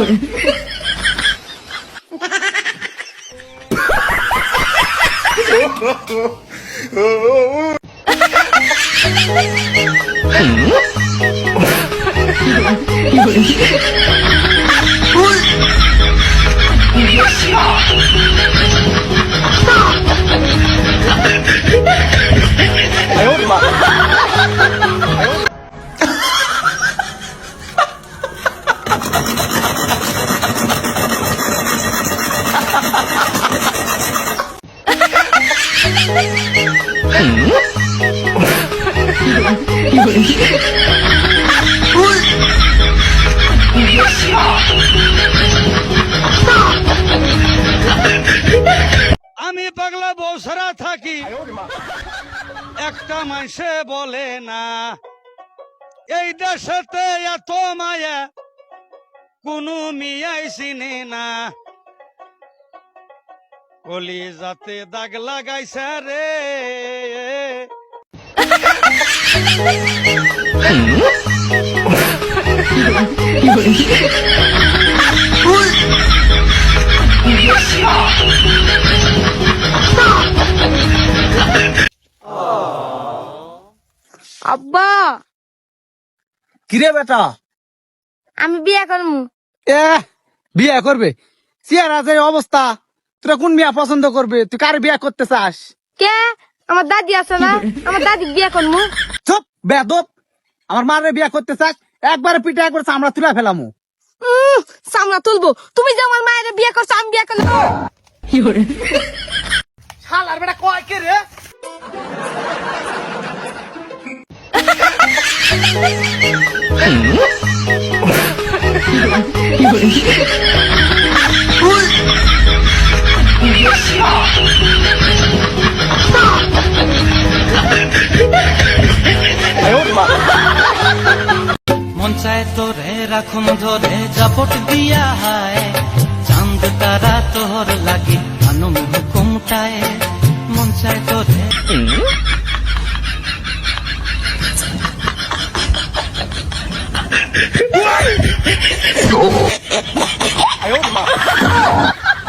করে কি আমি পাগলা বৌসরা থাকি। একটা মানুষে বলে না, এই দেশেতে এত মায়া, কোনো মিয়াই চিনে না। কলি যাতে দাগ লাগাইছে রে। আব্বা। কিরে বেটা? আমি বিয়ে করব এ বিয়ে করবে। চেয়ার আছে অবস্থা। তোরা কোন বিয়া পছন্দ করবে? তুই কার বিয়া করতে চাস? কে? আমার দাদি আছে না? আমার দাদি বিয়ে করব চুপ বেদব আমার মারে বিয়া করতে চাস একবারে পিঠে একবার চামড়া তুলে ফেলামু। উম, সামনা তুলবো। তুমি যে আমার মায়ের বিয়ে করছ আমি বিয়ে করব শালার বেটা কয় কে রে? মন হায় তোরে রাখুন ধরে জাপট দিয়া হায় চাঁদ তারা তোর লাগি আনন্দ হুকুমটায় মন চায় তোরে I own my.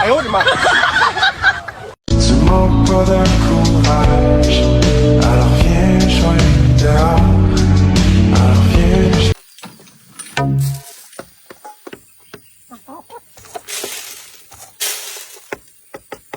I own my. To my brother.